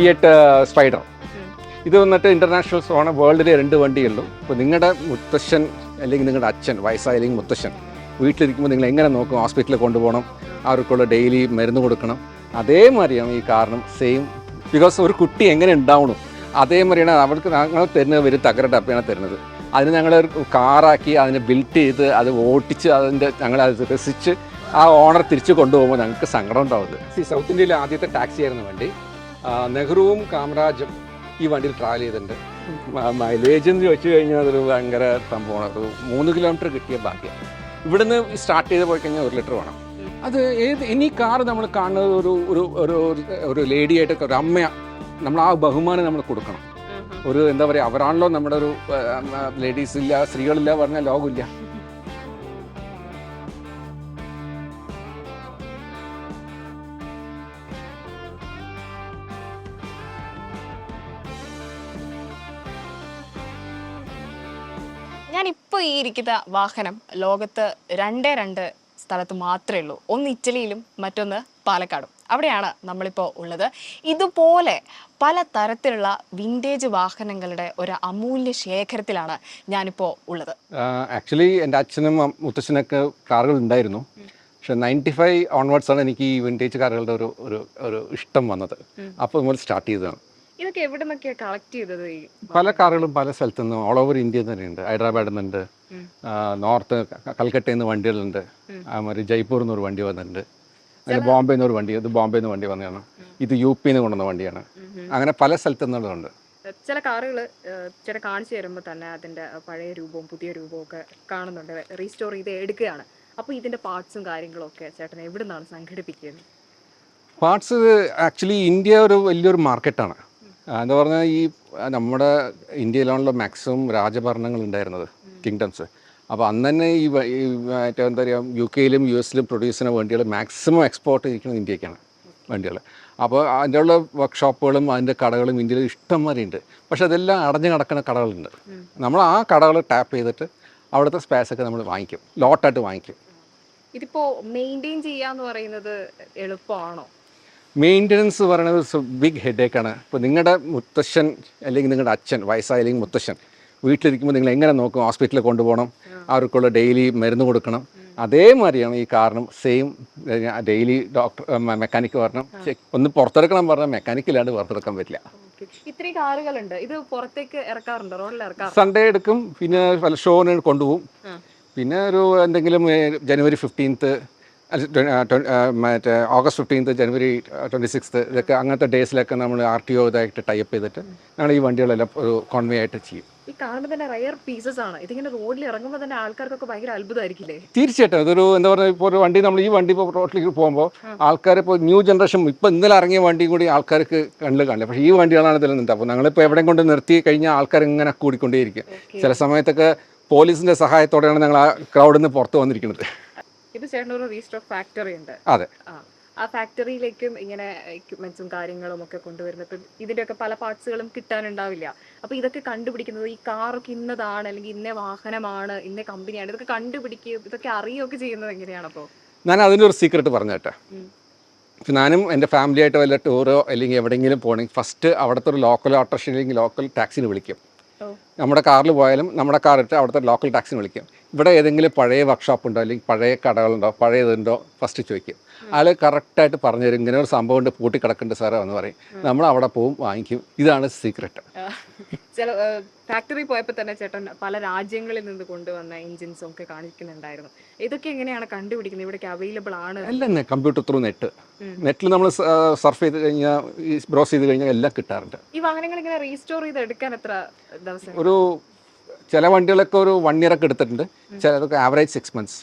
Fiat spider ഇത് വന്നിട്ട് international സോണ വേൾഡിലെ രണ്ട് വണ്ടിയുള്ളൂ അപ്പോൾ നിങ്ങളുടെ മുത്തശ്ശൻ അല്ലെങ്കിൽ നിങ്ങളുടെ അച്ഛൻ വയസ്സായ അല്ലെങ്കിൽ മുത്തശ്ശൻ വീട്ടിലിരിക്കുമ്പോൾ നിങ്ങൾ എങ്ങനെ നോക്കും? ഹോസ്പിറ്റലിൽ കൊണ്ടുപോകണം. അവർക്കുള്ള ഡെയിലി മരുന്ന് കൊടുക്കണം. അതേമാതിരിയാണ് ഈ കാരണം. സെയിം ബിക്കോസ് ഒരു കുട്ടി എങ്ങനെ ഉണ്ടാവണം അതേമാതിരിയാണ് അവർക്ക് ഞങ്ങൾ തരുന്നത്. ഒരു തകര ഡപ്പയാണ് തരുന്നത്. അതിന് ഞങ്ങൾ കാറാക്കി അതിനെ ബിൽറ്റ് ചെയ്ത് അത് ഓട്ടിച്ച് അതിന്റെ ഞങ്ങൾ അത് രസിച്ച് ആ ഓണർ തിരിച്ചു കൊണ്ടുപോകുമ്പോൾ ഞങ്ങൾക്ക് സങ്കടം ഉണ്ടാവുന്നത്. സൗത്ത് ഇന്ത്യയിലെ ആദ്യത്തെ ടാക്സി ആയിരുന്നു വണ്ടി. നെഹ്റുവും കാമരാജും ഈ വണ്ടിയിൽ ട്രാവൽ ചെയ്തിട്ടുണ്ട്. മൈലേജ് എന്ന് ചോദിച്ചു കഴിഞ്ഞാൽ അതൊരു ഭയങ്കര സംഭവമാണ്. ഒരു മൂന്ന് കിലോമീറ്റർ കിട്ടിയ ഭാഗ്യം. ഇവിടുന്ന് സ്റ്റാർട്ട് ചെയ്ത് പോയി കഴിഞ്ഞാൽ ഒരു ലിറ്റർ വേണം. അത് ഏത് ഇനി കാർ നമ്മൾ കാണുന്നത് ഒരു ഒരു ഒരു ഒരു ലേഡി ആയിട്ടൊക്കെ ഒരു അമ്മ നമ്മൾ ആ ബഹുമാനം നമ്മൾ കൊടുക്കണം. ഒരു എന്താ പറയുക അവരാണല്ലോ നമ്മുടെ ഒരു ലേഡീസ് ഇല്ല സ്ത്രീകളില്ല പറഞ്ഞാൽ ലോകമില്ല. ഇപ്പോൾ ഈ ഇരിക്കുന്ന വാഹനം ലോകത്ത് രണ്ടേ രണ്ട് സ്ഥലത്ത് മാത്രമേ ഉള്ളൂ. ഒന്ന് ഇറ്റലിയിലും മറ്റൊന്ന് പാലക്കാടും. അവിടെയാണ് നമ്മളിപ്പോൾ ഉള്ളത്. ഇതുപോലെ പല തരത്തിലുള്ള വിന്റേജ് വാഹനങ്ങളുടെ ഒരു അമൂല്യ ശേഖരത്തിലാണ് ഞാനിപ്പോൾ ഉള്ളത്. ആക്ച്വലി എന്റെ അച്ഛനും മുത്തച്ഛനൊക്കെ കാറുകൾ ഉണ്ടായിരുന്നു. പക്ഷെ നയന്റി ഫൈവ് ഓൺവേർഡ്സാണ് എനിക്ക് ഈ വിന്റേജ് കാറുകളുടെ ഒരു ഒരു ഒരു ഇഷ്ടം വന്നത്. അപ്പോൾ ഇതുപോലെ സ്റ്റാർട്ട് ചെയ്തതാണ്. ഇതൊക്കെ എവിടെ നിന്നൊക്കെയാണ് കളക്ട് ചെയ്തത് ഈ പല കാറുകളും പല സ്ഥലത്തു നിന്നും ഓൾ ഓവർ ഇന്ത്യ തന്നെയുണ്ട്. ഹൈദരാബാദിൽ നിന്നുണ്ട് നോർത്ത് കൽക്കട്ടയിൽ നിന്ന് വണ്ടികളുണ്ട്. അതുമാതിരി ജയ്പൂരിൽ നിന്ന് ഒരു വണ്ടി വന്നിട്ടുണ്ട്. അങ്ങനെ ബോംബെയിൽ നിന്ന് ഒരു വണ്ടി ഇത് ബോംബെയിൽ നിന്ന് വണ്ടി വന്നതാണ്. ഇത് യു പിയിൽ നിന്ന് കൊണ്ടുവന്ന വണ്ടിയാണ്. അങ്ങനെ പല സ്ഥലത്തു നിന്നുള്ളതുണ്ട് ചില കാറുകൾ ചില കാണിച്ചു തരുമ്പോൾ തന്നെ അതിന്റെ പഴയ രൂപവും പുതിയ രൂപവും ഒക്കെ കാണുന്നുണ്ട്. റീസ്റ്റോർ ചെയ്ത് എടുക്കുകയാണ്. അപ്പോൾ ഇതിന്റെ പാർട്സും കാര്യങ്ങളും ഒക്കെ ചേട്ടൻ എവിടെ നിന്നാണ് സംഘടിപ്പിക്കുന്നത്? പാർട്സ് ആക്ച്വലി ഇന്ത്യ ഒരു വലിയൊരു മാർക്കറ്റാണ് എന്ന് പറഞ്ഞാൽ ഈ നമ്മുടെ ഇന്ത്യയിലാണല്ലോ മാക്സിമം രാജഭരണങ്ങൾ ഉണ്ടായിരുന്നത് കിങ്ഡംസ് അപ്പോൾ അന്ന് തന്നെ ഈ മറ്റേ എന്താ പറയുക യു കെയിലും യു എസിലും പ്രൊഡ്യൂസിന് വണ്ടികൾ മാക്സിമം എക്സ്പോർട്ട് ചെയ്തിരിക്കുന്നത് ഇന്ത്യക്കാണ് വണ്ടികൾ അപ്പോൾ അതിന്റെ ഉള്ള വർക്ക്ഷോപ്പുകളും അതിന്റെ കടകളും ഇന്ത്യയിൽ ഇഷ്ടം ഇഷ്ടംമാതിരി ഉണ്ട് പക്ഷെ അതെല്ലാം അടഞ്ഞു കിടക്കുന്ന കടകളുണ്ട്. നമ്മൾ ആ കടകൾ ടാപ്പ് ചെയ്തിട്ട് അവിടുത്തെ സ്പേസൊക്കെ നമ്മൾ വാങ്ങിക്കും. ലോട്ടായിട്ട് വാങ്ങിക്കും. ഇതിപ്പോ മെയിന്റെയിൻ ചെയ്യാന്ന് പറയുന്നത് എളുപ്പമാണോ മെയിന്റനൻസ് പറയുന്നത് ബിഗ് ഹെഡേക്കാണ് ഇപ്പോൾ നിങ്ങളുടെ മുത്തശ്ശൻ അല്ലെങ്കിൽ നിങ്ങളുടെ അച്ഛൻ വയസ്സായ അല്ലെങ്കിൽ മുത്തശ്ശൻ വീട്ടിലിരിക്കുമ്പോൾ നിങ്ങൾ എങ്ങനെ നോക്കും? ഹോസ്പിറ്റലിൽ കൊണ്ടുപോകണം. അവർക്കുള്ള ഡെയിലി മരുന്ന് കൊടുക്കണം. അതേമാതിരിയാണ് ഈ കാരണം സെയിം ഡെയിലി ഡോക്ടർ മെക്കാനിക്ക് പറഞ്ഞു ഒന്ന് പുറത്തെടുക്കണം പറഞ്ഞാൽ മെക്കാനിക്കില്ലാണ്ട് പുറത്തെടുക്കാൻ പറ്റില്ല. ഇത്രയും കാറുകളുണ്ട്. ഇത് പുറത്തേക്ക് ഇറക്കാറുണ്ടോ? റോഡിൽ ഇറക്കാറുണ്ട്? സൺഡേ എടുക്കും. പിന്നെ ഷോന് കൊണ്ടുപോകും. പിന്നെ ഒരു എന്തെങ്കിലും ജനുവരി ഫിഫ്റ്റീൻത്ത് മറ്റേ August fifteenth January twenty sixth ഇതൊക്കെ അങ്ങനത്തെ ഡേയ്സിലൊക്കെ നമ്മൾ ആർ ടി ഒ ഇതായിട്ട് ടൈപ്പ് ചെയ്തിട്ട് ഞങ്ങൾ ഈ വണ്ടികളെല്ലാം ഒരു കോൺവേ ആയിട്ട് ചെയ്യും. ഈ കാണുമ്പോൾ തന്നെ റയർ പീസസ് ആണ്. ഇതിങ്ങനെ റോഡിൽ ഇറങ്ങുമ്പോൾ തന്നെ ആൾക്കാർക്കൊക്കെ ഭയങ്കര അത്ഭുതമായിരിക്കില്ലേ തീർച്ചയായിട്ടും. അതൊരു എന്താ പറയുക ഇപ്പോൾ ഒരു വണ്ടി നമ്മൾ ഈ വണ്ടി ഇപ്പോൾ റോഡിലേക്ക് പോകുമ്പോൾ ആൾക്കാർ ഇപ്പോൾ ന്യൂ ജനറേഷൻ ഇപ്പോൾ ഇന്നലെ ഇറങ്ങിയ വണ്ടി കൂടി ആൾക്കാർക്ക് കണ്ടു കാണില്ല പക്ഷേ ഈ വണ്ടികളാണ് ഇതിൽ നിന്നത്. അപ്പോൾ ഞങ്ങളിപ്പോൾ എവിടെ കൊണ്ട് നിർത്തി കഴിഞ്ഞാൽ ആൾക്കാർ ഇങ്ങനെ കൂടിക്കൊണ്ടേയിരിക്കും. ചില സമയത്തൊക്കെ പോലീസിന്റെ സഹായത്തോടെയാണ് ഞങ്ങൾ ആ ക്രൗഡിൽ നിന്ന് പുറത്ത് വന്നിരിക്കുന്നത്. ഇത് ചേട്ടൻ ഒരു റീസ്റ്റോക്ക് ഫാക്ടറി ഉണ്ട്. അതെ. ആ ഫാക്ടറിയിലേക്കും ഇങ്ങനെ എക്യുപ്മെന്റ്സും കാര്യങ്ങളും ഒക്കെ കൊണ്ടുവരുന്നത്. ഇതിന്റെയൊക്കെ പല പാർട്സുകളും കിട്ടാനുണ്ടാവില്ല. അപ്പൊ ഇതൊക്കെ കണ്ടുപിടിക്കുന്നത് ഈ കാറൊക്കെ ഇന്നതാണ് അല്ലെങ്കിൽ ഇന്ന വാഹനമാണ് ഇന്ന കമ്പനിയാണ് ഇതൊക്കെ കണ്ടുപിടിക്കുകയും ഇതൊക്കെ അറിയുകയൊക്കെ ചെയ്യുന്നത് എങ്ങനെയാണ് അപ്പോൾ? ഞാൻ അതിന്റെ ഒരു സീക്രട്ട് പറഞ്ഞു കേട്ടോ. ഇപ്പം ഞാനും എന്റെ ഫാമിലി ആയിട്ട് വല്ല ടൂറോ അല്ലെങ്കിൽ എവിടെയെങ്കിലും പോകണമെങ്കിൽ ഫസ്റ്റ് അവിടുത്തെ ഒരു ലോക്കൽ ഓട്ടോറിക്ഷ അല്ലെങ്കിൽ ലോക്കൽ ടാക്സിന് വിളിക്കും. നമ്മുടെ കാറിൽ പോയാലും നമ്മുടെ കാർ ഇട്ട് അവിടുത്തെ ലോക്കൽ ടാക്സിന് വിളിക്കും. ഇവിടെ ഏതെങ്കിലും പഴയ വർക്ക്ഷോപ്പ് ഉണ്ടോ? അല്ലെങ്കിൽ പഴയ കടകളുണ്ടോ? പഴയതുണ്ടോ ഫസ്റ്റ് ചോദിക്കും. അയാൾ കറക്റ്റായിട്ട് പറഞ്ഞു തരും ഇങ്ങനെ ഒരു സംഭവം ഉണ്ട് പൂട്ടി കിടക്കുന്നുണ്ട് സാറേ എന്ന് പറയും. നമ്മൾ അവിടെ പോവും വാങ്ങിക്കും. ഇതാണ് സീക്രട്ട് ചില ഫാക്ടറി പോയപ്പോൾ തന്നെ ചേട്ടൻ പല രാജ്യങ്ങളിൽ നിന്ന് കൊണ്ടുവന്ന എഞ്ചിൻസും ഒക്കെ കാണിക്കുന്നുണ്ടായിരുന്നു. ഇതൊക്കെ എങ്ങനെയാണ് കണ്ടുപിടിക്കുന്നത്? ഇവിടേക്ക് അവൈലബിൾ ആണ്. എല്ലാം കമ്പ്യൂട്ടർ ത്രൂ നെറ്റ് നെറ്റിൽ നമ്മൾ സർഫ് ചെയ്ത് കഴിഞ്ഞാൽ ബ്രൗസ് ചെയ്ത് കഴിഞ്ഞാൽ എല്ലാം കിട്ടാറുണ്ട്. ഈ വാഹനങ്ങൾ ഇങ്ങനെ റീസ്റ്റോർ ചെയ്ത് എടുക്കാൻ എത്ര ദിവസം ഒരു ചില വണ്ടികളൊക്കെ ഒരു വൺ ഇയർ ഒക്കെ എടുത്തിട്ടുണ്ട്. ചിലതൊക്കെ ആവറേജ് സിക്സ് മന്ത്സ്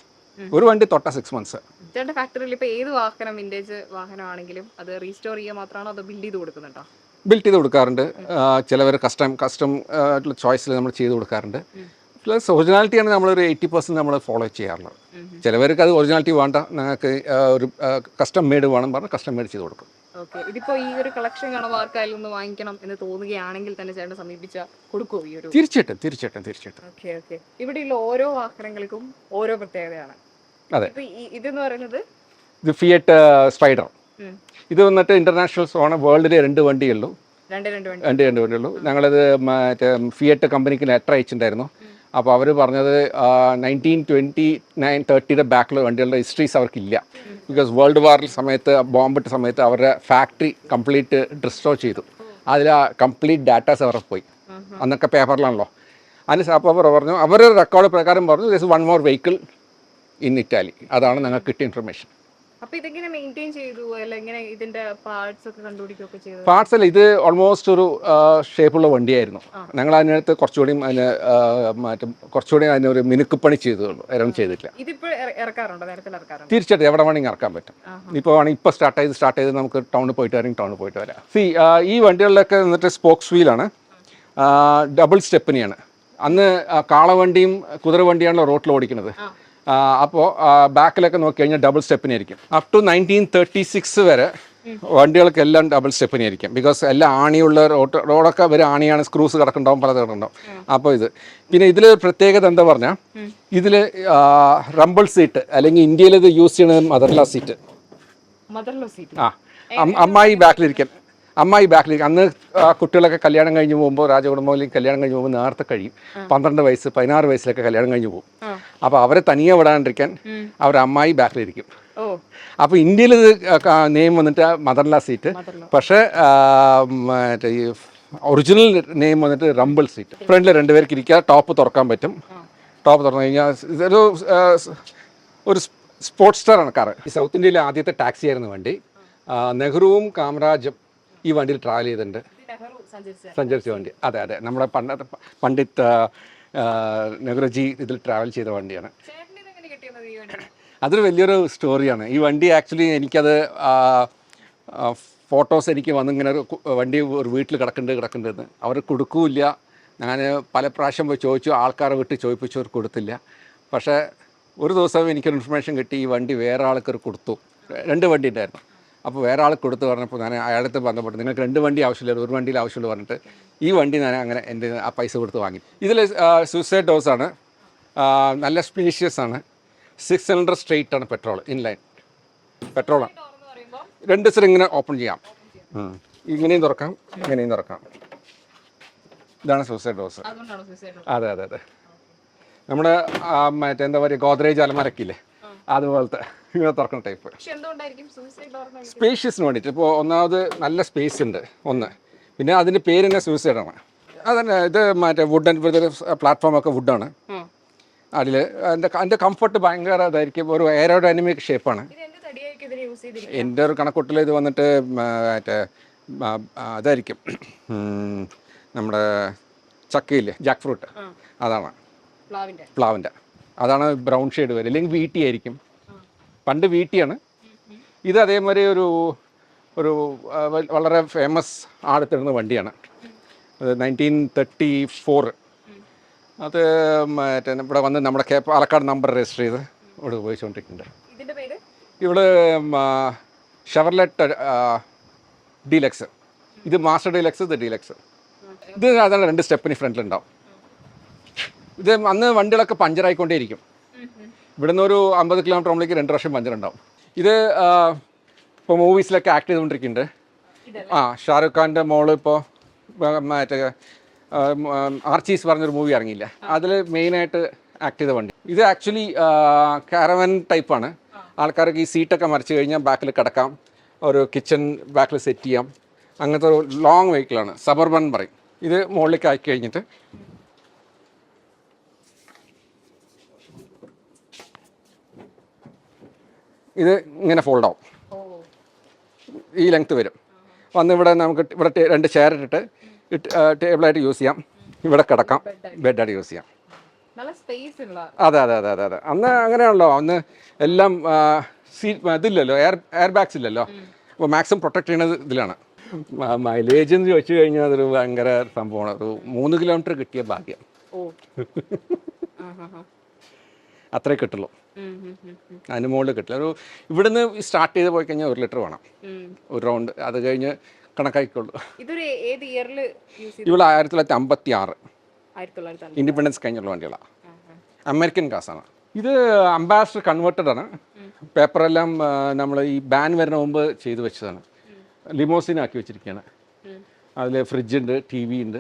ഒരു വണ്ടി തൊട്ട സിക്സ് മന്ത്സ് ചേട്ടന്റെ ഫാക്ടറിയിൽ ഇപ്പോൾ ഏത് വാഹനം വിന്റേജ് വാഹനമാണെങ്കിലും അത് റീസ്റ്റോർ ചെയ്യുക മാത്രമാണോ അത് ബിൽഡ് ചെയ്ത് കൊടുക്കുന്നുണ്ടോ? ബിൽഡ് ചെയ്ത് കൊടുക്കാറുണ്ട്. ചിലവർ കസ്റ്റം കസ്റ്റം ആയിട്ടുള്ള ചോയ്സിൽ നമ്മൾ ചെയ്ത് കൊടുക്കാറുണ്ട്. പ്ലസ് ഒറിജിനാലിറ്റിയാണ് നമ്മളൊരു എയ്റ്റി പെർസെന്റ് നമ്മൾ ഫോളോ ചെയ്യാറുള്ളത്. ചിലവർക്ക് അത് ഒറിജിനാലിറ്റി വേണ്ട. ഞങ്ങൾക്ക് ഒരു കസ്റ്റം മെയ്ഡ് വേണം പറഞ്ഞാൽ കസ്റ്റം മെയ്ഡ് ചെയ്ത് കൊടുക്കും. ഓക്കെ ഇതിപ്പോ ഈ ഒരു കളക്ഷൻ കാണുമ്പോൾ ആർക്കായാലും ഒന്ന് വാങ്ങിക്കണം എന്ന് തോന്നുകയാണെങ്കിൽ തന്നെ ചേട്ടൻ സമീപിച്ച കൊടുക്കുമോ ഈ ഒരു തീർച്ചയായിട്ടും തീർച്ചയായിട്ടും തീർച്ചയായിട്ടും. ഓക്കെ ഓക്കെ ഇവിടെയുള്ള ഓരോ വാഹനങ്ങൾക്കും ഓരോ പ്രത്യേകതയാണ്. അതെ. ഇപ്പൊ ഈ- ഇതെന്ന് പറയുന്നത് ഇത് ഫിയറ്റ് സ്പൈഡർ ഉം. ഇത് വന്നിട്ട് ഇന്റർനാഷണൽ സോണ വേൾഡിലെ രണ്ട് വണ്ടിയുള്ളൂ രണ്ട് രണ്ട് വണ്ടി. രണ്ട് രണ്ട് വണ്ടിയുള്ളൂ ഞങ്ങളത് മറ്റേ ഫിയറ്റ് കമ്പനിക്ക് ലെറ്റർ അയച്ചിട്ടുണ്ടായിരുന്നു. അപ്പോൾ അവർ പറഞ്ഞത് നയന്റീൻ ട്വന്റി നയൻ തേർട്ടിയുടെ ബാക്കിലുള്ള വണ്ടികളുടെ ഹിസ്റ്ററീസ് അവർക്കില്ല. ബിക്കോസ് വേൾഡ് വാറിൽ സമയത്ത് ബോംബിട്ട സമയത്ത് അവരുടെ ഫാക്ടറി കംപ്ലീറ്റ് ഡിസ്ട്രോ ചെയ്തു. അതിൽ ആ കംപ്ലീറ്റ് ഡാറ്റാസ് അവരെ പോയി അന്നൊക്കെ പേപ്പറിലാണല്ലോ അതിന് അപ്പോൾ അവർ പറഞ്ഞു അവരുടെ റെക്കോർഡ് പ്രകാരം പറഞ്ഞു this one more vehicle in Italy അതാണ് ഞങ്ങൾക്ക് കിട്ടിയ ഇൻഫർമേഷൻ അപ്പൊ ഇതെങ്ങനെ മെയിന്റെയിൻ ചെയ്തു? അല്ല ഇങ്ങനെ ഇതിന്റെ പാർട്സ് ഒക്കെ കണ്ടുപിടിക്കുകയൊക്കെ ചെയ്തു? പാർട്സ് അല്ല ഇത് ഓൾമോസ്റ്റ് ഒരു ഷേപ്പുള്ള വണ്ടിയായിരുന്നു. ഞങ്ങൾ അതിനകത്ത് കുറച്ചുകൂടി അതിന് മറ്റേ കുറച്ചുകൂടി അതിനൊരു മിനുക്കുപ്പണി ചെയ്തതുള്ളൂ ഇറങ്ങി ചെയ്തിട്ടില്ല. ഇതിപ്പോ ഇറക്കാറുണ്ടോ? നേരത്തിൽ ഇറക്കാറുണ്ടോ? തീർച്ചയായിട്ടും എവിടെ വേണമെങ്കിൽ ഇറക്കാൻ പറ്റും. ഇപ്പോൾ വേണമെങ്കിൽ ഇപ്പോൾ സ്റ്റാർട്ട് ചെയ്ത് സ്റ്റാർട്ട് ചെയ്ത് നമുക്ക് ടൗണിൽ പോയിട്ട് വരാം ടൗണിൽ പോയിട്ട് വരാം. സി ഈ വണ്ടികളിലൊക്കെ എന്നിട്ട് സ്പോക്സ് വീലാണ് ഡബിൾ സ്റ്റെപ്പിനെയാണ് അന്ന് കാളവണ്ടിയും കാളവണ്ടിയും കുതിരവണ്ടിയാണല്ലോ റോട്ടിൽ ഓടിക്കുന്നത്. അപ്പോൾ ബാക്കിലൊക്കെ നോക്കി കഴിഞ്ഞാൽ double സ്റ്റെപ്പിനായിരിക്കും up to nineteen thirty six വരെ വണ്ടികൾക്കെല്ലാം ഡബിൾ സ്റ്റെപ്പിനായിരിക്കും ബിക്കോസ് എല്ലാം ആണിയുള്ള റോഡ് റോഡൊക്കെ ഒരു ആണിയാണ് സ്ക്രൂസ് കിടക്കുന്നുണ്ടാവും പല കിടക്കുന്നുണ്ടാവും. അപ്പോൾ ഇത്. പിന്നെ ഇതിൽ പ്രത്യേകത എന്താ പറഞ്ഞാൽ ഇതിൽ റംബിൾ സീറ്റ് അല്ലെങ്കിൽ ഇന്ത്യയിൽ ഇത് യൂസ് ചെയ്യുന്നത് മദർലാ സീറ്റ് ആ. അമ്മായി ബാക്കിലിരിക്കാൻ അമ്മായി ബാക്കിലേക്ക് അന്ന് ആ കുട്ടികളൊക്കെ കല്യാണം കഴിഞ്ഞ് പോകുമ്പോൾ രാജകുടുംബങ്ങളിലേക്ക് കല്യാണം കഴിഞ്ഞ് പോകുമ്പോൾ നേരത്തെ കഴിയും. പന്ത്രണ്ട് വയസ്സ് പതിനാറ് വയസ്സിലൊക്കെ കല്യാണം കഴിഞ്ഞ് പോകും. അപ്പോൾ അവരെ തനിയെ വിടാണ്ടിരിക്കാൻ അവർ അമ്മായി ബാക്കിലിരിക്കും. അപ്പോൾ ഇന്ത്യയിൽ ഇത് നെയിം വന്നിട്ട് മദർലാ സീറ്റ് പക്ഷേ മറ്റേ ഈ ഒറിജിനൽ നെയിം വന്നിട്ട് റംബിൾ സീറ്റ് ഫ്രണ്ടിൽ രണ്ടുപേർക്ക് ഇരിക്കുക ടോപ്പ് തുറക്കാൻ പറ്റും. ടോപ്പ് തുറന്നു കഴിഞ്ഞാൽ ഇതൊരു ഒരു സ്പോർട്സ് സ്റ്റാറാണ് കാറ്. സൗത്ത് ഇന്ത്യയിലെ ആദ്യത്തെ ടാക്സി ആയിരുന്നു വണ്ടി നെഹ്റുവും കാമറാജും ഈ വണ്ടിയിൽ ട്രാവൽ ചെയ്തിട്ടുണ്ട്. സഞ്ചരിച്ച വണ്ടി. അതെ അതെ. നമ്മുടെ പണ്ടത്തെ പണ്ഡിറ്റ് നെഹ്റുജി ഇതിൽ ട്രാവൽ ചെയ്ത വണ്ടിയാണ്. അതൊരു വലിയൊരു സ്റ്റോറിയാണ് ഈ വണ്ടി ആക്ച്വലി എനിക്കത് ഫോട്ടോസ് എനിക്ക് വന്നിങ്ങനെ ഒരു വണ്ടി ഒരു വീട്ടിൽ കിടക്കുന്നുണ്ട് കിടക്കുന്നുണ്ടെന്ന് അവർ കൊടുക്കൂല്ല. ഞാൻ പല പ്രാവശ്യം പോയി ചോദിച്ചു ആൾക്കാരെ വിട്ട് ചോദിപ്പിച്ചു അവർ കൊടുത്തില്ല. പക്ഷേ ഒരു ദിവസം എനിക്കൊരു ഇൻഫർമേഷൻ കിട്ടി ഈ വണ്ടി വേറെ ആൾക്കൊരു കൊടുത്തു. രണ്ട് വണ്ടി ഉണ്ടായിരുന്നു. അപ്പോൾ വേറെ ആൾ കൊടുത്ത് പറഞ്ഞപ്പോൾ ഞാൻ അയാളടുത്ത് ബന്ധപ്പെട്ട് നിങ്ങൾക്ക് രണ്ട് വണ്ടി ആവശ്യമില്ല ഒരു വണ്ടിയിൽ ആവശ്യമുള്ളൂ പറഞ്ഞിട്ട് ഈ വണ്ടി ഞാൻ അങ്ങനെ എന്റെ ആ പൈസ കൊടുത്ത് വാങ്ങി. ഇതിൽ സൂസൈഡ് ആണ്. നല്ല സ്പീഷ്യസ് ആണ്. സിക്സ് സിലിണ്ടർ സ്ട്രെയിറ്റ് ആണ് പെട്രോൾ ഇൻലൈൻ പെട്രോളാണ് രണ്ട് സൈഡ് ഇങ്ങനെ ഓപ്പൺ ചെയ്യാം. ഇങ്ങനെയും തുറക്കാം ഇങ്ങനെയും തുറക്കാം. ഇതാണ് സൂസൈഡ് ഡോസ് അതെ അതെ അതെ. നമ്മുടെ മറ്റേ എന്താ പറയുക ഗോദ്രേജ് അലമരക്കില്ലേ? അതുപോലത്തെ. ഇങ്ങനെ തുറക്കുന്ന ടൈപ്പ് സ്പേഷ്യസിന് വേണ്ടിയിട്ട്. ഇപ്പോൾ ഒന്നാമത് നല്ല സ്പേസ് ഉണ്ട്. ഒന്ന്. പിന്നെ അതിന്റെ പേര് തന്നെ സൂസൈഡാണ് അതന്നെ ഇത് മറ്റേ വുഡൻ പ്ലാറ്റ്ഫോം ഒക്കെ വുഡാണ് അതിൽ അതിന്റെ അതിന്റെ കംഫർട്ട് ഭയങ്കര ഇതായിരിക്കും. ഒരു എയറോഡൈനമിക് ഷേപ്പാണ് എന്റെ ഒരു കണക്കൂട്ടിൽ ഇത് വന്നിട്ട് മറ്റേ അതായിരിക്കും. നമ്മുടെ ചക്കയില്ലേ ജാക്ക് ഫ്രൂട്ട് അതാണ്. പ്ലാവിന്റെ അതാണ് ബ്രൗൺ ഷെയ്ഡ് വരിക. അല്ലെങ്കിൽ വീട്ടി ആയിരിക്കും. പണ്ട് വീട്ടിയാണ്. ഇത് അതേമാതിരി ഒരു ഒരു വളരെ ഫേമസ് ആടുത്തിരുന്ന വണ്ടിയാണ്. അത് നയന്റീൻ തേർട്ടി ഫോർ അത് മറ്റേ ഇവിടെ വന്ന് നമ്മുടെ കേ പാലക്കാട് നമ്പർ രജിസ്റ്റർ ചെയ്ത് ഇവിടെ ഉപയോഗിച്ചുകൊണ്ടിരിക്കുന്നുണ്ട്. ഇവിടെ ഷവർലെറ്റ് ഡീലക്സ് ഇത് മാസ്റ്റർ ഡീലക്സ് ഇത് ഡീലക്സ് ഇത് അതാണ് രണ്ട് സ്റ്റെപ്പിന് ഫ്രണ്ടിലുണ്ടാവും ഇത് അന്ന് വണ്ടികളൊക്കെ പഞ്ചറായിക്കൊണ്ടേയിരിക്കും. ഇവിടുന്ന് ഒരു അമ്പത് കിലോമീറ്റർ ആകുമ്പോഴേക്ക് രണ്ട് വർഷം പഞ്ചറുണ്ടാവും. ഇത് ഇപ്പോൾ മൂവീസിലൊക്കെ ആക്ട് ചെയ്തുകൊണ്ടിരിക്കുന്നുണ്ട് ആ ഷാറുഖ് ഖാന്റെ മോൾ ഇപ്പോൾ മറ്റേ ആർച്ചീസ് പറഞ്ഞൊരു മൂവി ഇറങ്ങിയില്ല. അതിൽ മെയിനായിട്ട് ആക്ട് ചെയ്ത വണ്ടി. ഇത് ആക്ച്വലി കാരവൻ ടൈപ്പാണ് ആൾക്കാർക്ക് ഈ സീറ്റൊക്കെ മറിച്ച് കഴിഞ്ഞാൽ ബാക്കിൽ കിടക്കാം. ഒരു കിച്ചൺ ബാക്കിൽ സെറ്റ് ചെയ്യാം. അങ്ങനത്തെ ഒരു ലോങ് വെഹിക്കിളാണ് സബർബൺ പറയും. ഇത് മുകളിലേക്ക് ആക്കി കഴിഞ്ഞിട്ട് ഇത് ഇങ്ങനെ ഫോൾഡ് ആവും ഓ ഈ ലെങ്ത് വരും. വന്ന് ഇവിടെ നമുക്ക് ഇവിടെ രണ്ട് ചെയർ ഇട്ടിട്ട് ഇട്ട് ടേബിളായിട്ട് യൂസ് ചെയ്യാം. ഇവിടെ കിടക്കാം. ബെഡായിട്ട് യൂസ് ചെയ്യാം. നല്ല സ്പേസ് ഉള്ള അതെ അതെ അതെ അതെ അതെ. അന്ന് അങ്ങനെയാണല്ലോ. അന്ന് എല്ലാം സീറ്റ് ഇതില്ലല്ലോ. എയർ എയർ ബാഗ്സ് ഇല്ലല്ലോ. അപ്പോൾ മാക്സിമം പ്രൊട്ടക്ട് ചെയ്യണത് ഇതിലാണ്. മൈലേജ് എന്ന് ചോദിച്ചു കഴിഞ്ഞാൽ അതൊരു ഭയങ്കര സംഭവമാണ്. ഒരു മൂന്ന് കിലോമീറ്റർ കിട്ടിയ ഭാഗ്യം. ഓ. അത്രേ കിട്ടുള്ളൂ. അതിന് മുകളിൽ കിട്ടില്ല. ഒരു ഇവിടുന്ന് സ്റ്റാർട്ട് ചെയ്ത് പോയി കഴിഞ്ഞാൽ ഒരു ലിറ്റർ വേണം. ഒരു റൗണ്ട് അത് കഴിഞ്ഞ് കണക്കാക്കിക്കൊള്ളു ഇവിടെ ആയിരത്തി തൊള്ളായിരത്തി അമ്പത്തി ആറ് ഇൻഡിപെൻഡൻസ് കഴിഞ്ഞുള്ള വണ്ടികളാണ് അമേരിക്കൻ കാസാണ് ഇത് അംബാസഡർ കൺവേർട്ടഡ് ആണ്. പേപ്പറെല്ലാം നമ്മൾ ഈ ബാൻ വരുന്ന മുമ്പ് ചെയ്തു വെച്ചതാണ്. ലിമോസിൻ ആക്കി വെച്ചിരിക്കുകയാണ് അതിൽ ഫ്രിഡ്ജ് ഉണ്ട് ടി വി ഉണ്ട്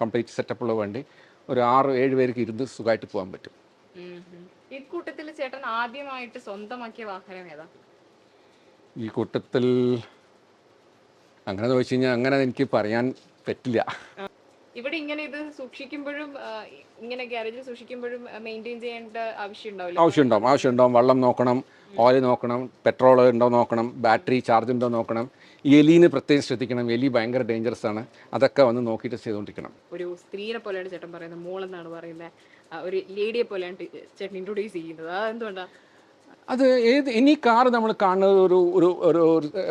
കംപ്ലീറ്റ് സെറ്റപ്പുള്ള വണ്ടി. ഒരു ആറ് ഏഴ് പേർക്ക് ഇരുന്ന് സുഖമായിട്ട് പോകാൻ പറ്റും. ഈ കൂട്ടത്തിൽ ചേട്ടൻ ആദ്യമായിട്ട് സ്വന്തമാക്കിയ വാഹനം ഏതാ? ഈ കൂട്ടത്തിൽ അങ്ങനെ ചോദിച്ചു കഴിഞ്ഞാൽ അങ്ങനെ എനിക്ക് പറയാൻ പറ്റില്ല. ഇവിടെ ഇങ്ങനെ ഇത് സൂക്ഷിക്കുമ്പോഴും ആ, ഇങ്ങനെ ഗ്യാരേജിൽ സൂക്ഷിക്കുമ്പോഴും മെയിന്റെയിൻ ചെയ്യേണ്ട ആവശ്യം ഉണ്ടാവില്ല. ആവശ്യമുണ്ടാവും ആവശ്യമുണ്ടാവും. വെള്ളം നോക്കണം ഓയിൽ നോക്കണം പെട്രോൾ ഉണ്ടോ നോക്കണം ബാറ്ററി ചാർജ് ഉണ്ടോ നോക്കണം. എലീന് പ്രത്യേകം ശ്രദ്ധിക്കണം. എലി ഭയങ്കര ഡേഞ്ചറസ് ആണ്. അതൊക്കെ വന്ന് നോക്കിയിട്ട് ചെയ്തുകൊണ്ടിരിക്കണം ഒരു സ്ത്രീനെ പോലെയാണ് ചേട്ടൻ പറയുന്നത്. മോളെന്നാണ് പറയുന്നത്. ഒരു ലേഡിയെ പോലെയാണ് ചേട്ടൻ ഇൻട്രൊഡ്യൂസ് ചെയ്യുന്നത്. അതെന്തുകൊണ്ടാ അത് ഏത് ഇനി കാർ നമ്മൾ കാണുന്നത് ഒരു ഒരു ഒരു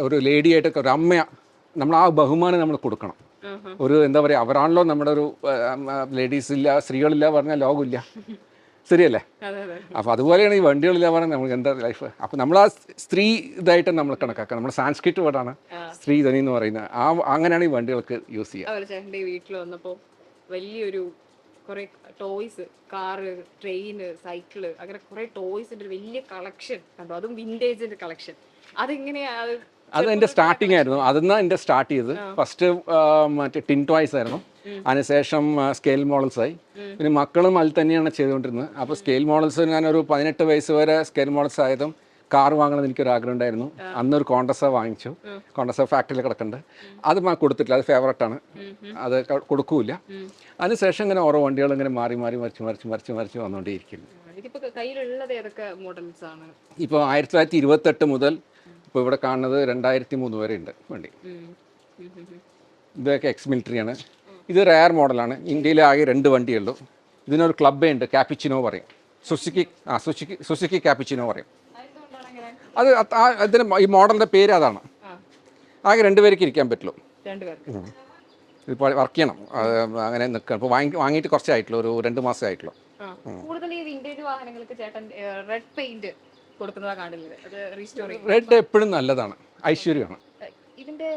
ഒരു ലേഡിയായിട്ടൊക്കെ ഒരു അമ്മയാ. നമ്മൾ ആ ബഹുമാനം നമ്മൾ കൊടുക്കണം. ഒരു എന്താ പറയുക അവരാണല്ലോ നമ്മുടെ ഒരു ലേഡീസ് ഇല്ല സ്ത്രീകളില്ല പറഞ്ഞാൽ ലോകമില്ല. ശരിയല്ലേ? അപ്പോൾ അതുപോലെയാണ് ഈ വണ്ടികളില്ല പറഞ്ഞാൽ നമുക്ക് എന്താ ലൈഫ് അപ്പോൾ നമ്മൾ ആ സ്ത്രീ ഇതായിട്ട് നമ്മൾ കണക്കാക്കുക നമ്മുടെ സാൻസ്ക്രിറ്റ് വേർഡാണ് സ്ത്രീധനി എന്ന് പറയുന്നത്. ആ അങ്ങനെയാണ് ഈ വണ്ടികൾക്ക് യൂസ് ചെയ്യുക. വീട്ടിൽ വന്നപ്പോൾ വലിയൊരു കുറെ ടോയ്സ് കാറ് ട്രെയിന് സൈക്കിൾ അങ്ങനെ കുറെ ടോയ്സിന്റെ ഒരു വലിയ കളക്ഷൻ കണ്ടു. അതും വിന്റേജിന്റെ കളക്ഷൻ അതെങ്ങനെയാ അത് അത് എന്റെ സ്റ്റാർട്ടിങ് ആയിരുന്നു. അതിന്ന് എന്റെ സ്റ്റാർട്ട് ചെയ്തത്. ഫസ്റ്റ് മറ്റേ ടിൻ ടോയ്സ് ആയിരുന്നു. അതിനുശേഷം സ്കെയിൽ മോഡൽസ് ആയി. പിന്നെ മക്കളും അതിൽ തന്നെയാണ് ചെയ്തുകൊണ്ടിരുന്നത്. അപ്പോൾ സ്കെയിൽ മോഡൽസ് ഞാനൊരു പതിനെട്ട് വയസ്സ് വരെ സ്കെയിൽ മോഡൽസ് ആയതും കാർ വാങ്ങണമെന്ന് എനിക്കൊരു ആഗ്രഹം ഉണ്ടായിരുന്നു അന്നൊരു കോണ്ടസ വാങ്ങിച്ചു. കോണ്ടസ ഫാക്ടറിയിൽ കിടക്കുന്നുണ്ട് അത് കൊടുത്തിട്ടില്ല. അത് ഫേവററ്റ് ആണ്. അത് കൊടുക്കൂല അതിനുശേഷം ഇങ്ങനെ ഓരോ വണ്ടികൾ ഇങ്ങനെ മാറി മാറി മറിച്ച് മറിച്ച് മറിച്ച് മറിച്ച് വന്നുകൊണ്ടേയിരിക്കുന്നു ഇപ്പോൾ ആയിരത്തി തൊള്ളായിരത്തി ഇരുപത്തെട്ട് മുതൽ ഇപ്പോൾ ഇവിടെ കാണുന്നത് രണ്ടായിരത്തി മൂന്ന് വരെ ഉണ്ട് വണ്ടി. ഇതൊക്കെ എക്സ് മിലിറ്ററിയാണ് ഇത് റയർ മോഡലാണ് ഇന്ത്യയിലെ ആകെ രണ്ട് വണ്ടിയുള്ളൂ ഇതിനൊരു ക്ലബ്ബേ ഉണ്ട് ക്യാപ്പിച്ചിനോ പറയും. സുസുക്കി ആ സുസുക്കി സുസുക്കി ക്യാപ്പിച്ചിനോ പറയും. അത് അതിന് ആ ഇതിന് ഈ മോഡലിന്റെ പേര് അതാണ്. ആകെ രണ്ടുപേർക്ക് ഇരിക്കാൻ പറ്റുള്ളൂ. ഇപ്പോൾ വർക്ക് ചെയ്യണം. അങ്ങനെ നിൽക്കുക ഇപ്പോൾ വാങ്ങി വാങ്ങിയിട്ട് കുറച്ചായിട്ടുള്ളൂ ഒരു രണ്ട് മാസം ആയിട്ടുള്ളൂ. കൂടുതൽ ഈ വിന്റേജ് വാഹനങ്ങൾക്ക് ചേട്ടൻ റെഡ് പെയിന്റ് കൊടുക്കുന്നതാ കാണില്ലേ അത് റീസ്റ്റോർ റെഡ് എപ്പോഴും നല്ലതാണ്. ഐശ്വര്യമാണ്. ഇതിന്റെ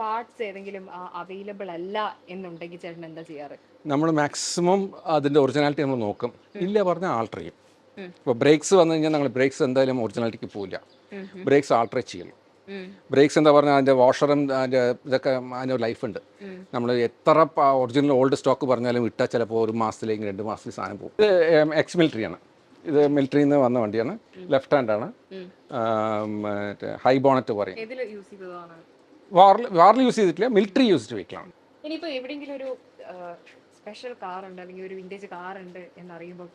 പാർട്സ് ഏതെങ്കിലും അവൈലബിൾ അല്ല എന്നുണ്ടെങ്കിൽ ചേട്ടൻ എന്താ ചെയ്യാറ്? നമ്മൾ മാക്സിമം അതിന്റെ ഒറിജിനാലിറ്റി നമ്മൾ നോക്കും. ഇല്ല പറഞ്ഞാൽ ആൾട്ടർ ചെയ്യും. ഇപ്പോൾ ബ്രേക്സ് വന്നു കഴിഞ്ഞാൽ ഞങ്ങൾ ബ്രേക്സ് എന്തായാലും ഒറിജിനാലിറ്റിക്ക് പോവില്ല. ബ്രേക്സ് ആൾട്രേറ്റ് ചെയ്യും ബ്രേക്സ് എന്താ പറഞ്ഞാൽ അതിന്റെ വാഷറും അതിന്റെ ഇതൊക്കെ അതിന്റെ ലൈഫ് ഉണ്ട് നമ്മൾ എത്ര ഒറിജിനൽ ഓൾഡ് സ്റ്റോക്ക് പറഞ്ഞാലും ഇട്ടാൽ ചിലപ്പോൾ ഒരു മാസത്തിലേക്ക് രണ്ട് മാസത്തിൽ സാധനം പോകും. ഇത് എക്സ് മിലിറ്ററിയാണ് ഇത് മിലിറ്ററിയിൽ നിന്ന് വന്ന വണ്ടിയാണ്. ലെഫ്റ്റ് ഹാൻഡാണ് ആണ്. ഹൈ ബോണറ്റ് പറയും. വാറിൽ യൂസ് ചെയ്തിട്ടില്ല മിലിറ്ററി യൂസ്ഡ് വെഹിക്കിളാണ് ഇനിയിപ്പോ എവിടെയെങ്കിലും ഒരു സ്പെഷ്യൽ കാർ ഉണ്ട് അല്ലെങ്കിൽ ഒരു വിന്റേജ് കാർ ഉണ്ട് എന്നറിയുമ്പോൾ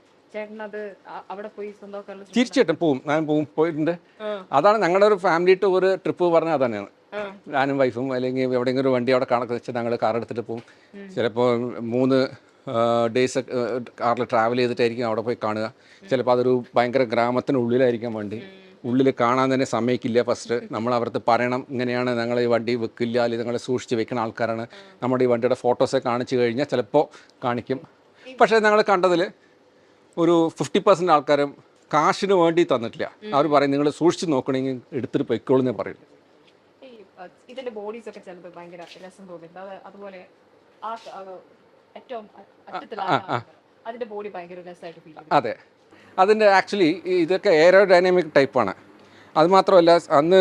അവിടെ പോയി സ്വന്തമാക്കാനുള്ള തീർച്ചയായിട്ടും പോവും. ഞാൻ പോവും. പോയിട്ടുണ്ട്. അതാണ് ഞങ്ങളുടെ ഒരു ഫാമിലി ടൂർ ട്രിപ്പ് പറഞ്ഞാൽ അതന്നെയാണ് ഞാനും വൈഫും അല്ലെങ്കിൽ എവിടെയെങ്കിലും ഒരു വണ്ടി അവിടെ കണക്ക് വെച്ച് ഞങ്ങൾ കാർ എടുത്തിട്ട് പോവും. ചിലപ്പോൾ മൂന്ന് ഡേയ്സ് കാറിൽ ട്രാവൽ ചെയ്തിട്ടായിരിക്കും അവിടെ പോയി കാണുക. ചിലപ്പോൾ അതൊരു ഭയങ്കര ഗ്രാമത്തിനുള്ളിലായിരിക്കും വണ്ടി. ഉള്ളിൽ കാണാൻ തന്നെ സമയക്കില്ല ഫസ്റ്റ് നമ്മൾ അവർക്ക് പറയണം ഇങ്ങനെയാണ് ഞങ്ങൾ ഈ വണ്ടി വെക്കില്ല അല്ലെങ്കിൽ ഞങ്ങൾ സൂക്ഷിച്ച് വെക്കുന്ന ആൾക്കാരാണ്. നമ്മുടെ ഈ വണ്ടിയുടെ ഫോട്ടോസൊക്കെ കാണിച്ചു കഴിഞ്ഞാൽ ചിലപ്പോൾ കാണിക്കും. പക്ഷേ ഞങ്ങൾ കണ്ടതിൽ ഒരു ഫിഫ്റ്റി പെർസെന്റ് ആൾക്കാരും കാശിന് വേണ്ടി തന്നിട്ടില്ല. അവർ പറയും നിങ്ങൾ സൂക്ഷിച്ച് നോക്കണമെങ്കിൽ എടുത്തിട്ട് പൊയ്ക്കോളൂ എന്ന് പറയും ഈ ഇതിന്റെ ബോഡീസ് ഒക്കെ ചിലപ്പോൾ ഭയങ്കര രസം തോന്നുന്നുണ്ട് അത് അതുപോലെ ആ ഏറ്റവും അതിന്റെ ബോഡി ഭയങ്കര രസമായിട്ട് ഫീൽ അതെ. അതിന്റെ ആക്ച്വലി ഇതൊക്കെ എയറോഡൈനാമിക് ടൈപ്പാണ് അതുമാത്രമല്ല അന്ന്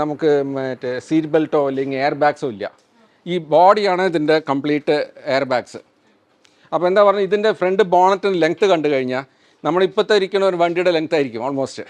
നമുക്ക് മറ്റേ സീറ്റ് ബെൽറ്റോ അല്ലെങ്കിൽ എയർ ബാഗ്സോ ഇല്ല. ഈ ബോഡിയാണ് ഇതിന്റെ കംപ്ലീറ്റ് എയർ ബാഗ്സ് അപ്പോൾ എന്താ പറഞ്ഞാൽ ഇതിന്റെ ഫ്രണ്ട് ബോണറ്റിന് ലെങ്ത്ത് കണ്ടു കഴിഞ്ഞാൽ നമ്മളിപ്പോഴത്തെ ഇരിക്കുന്ന ഒരു വണ്ടിയുടെ ലെങ്ത് ആയിരിക്കും ഓൾമോസ്റ്റ്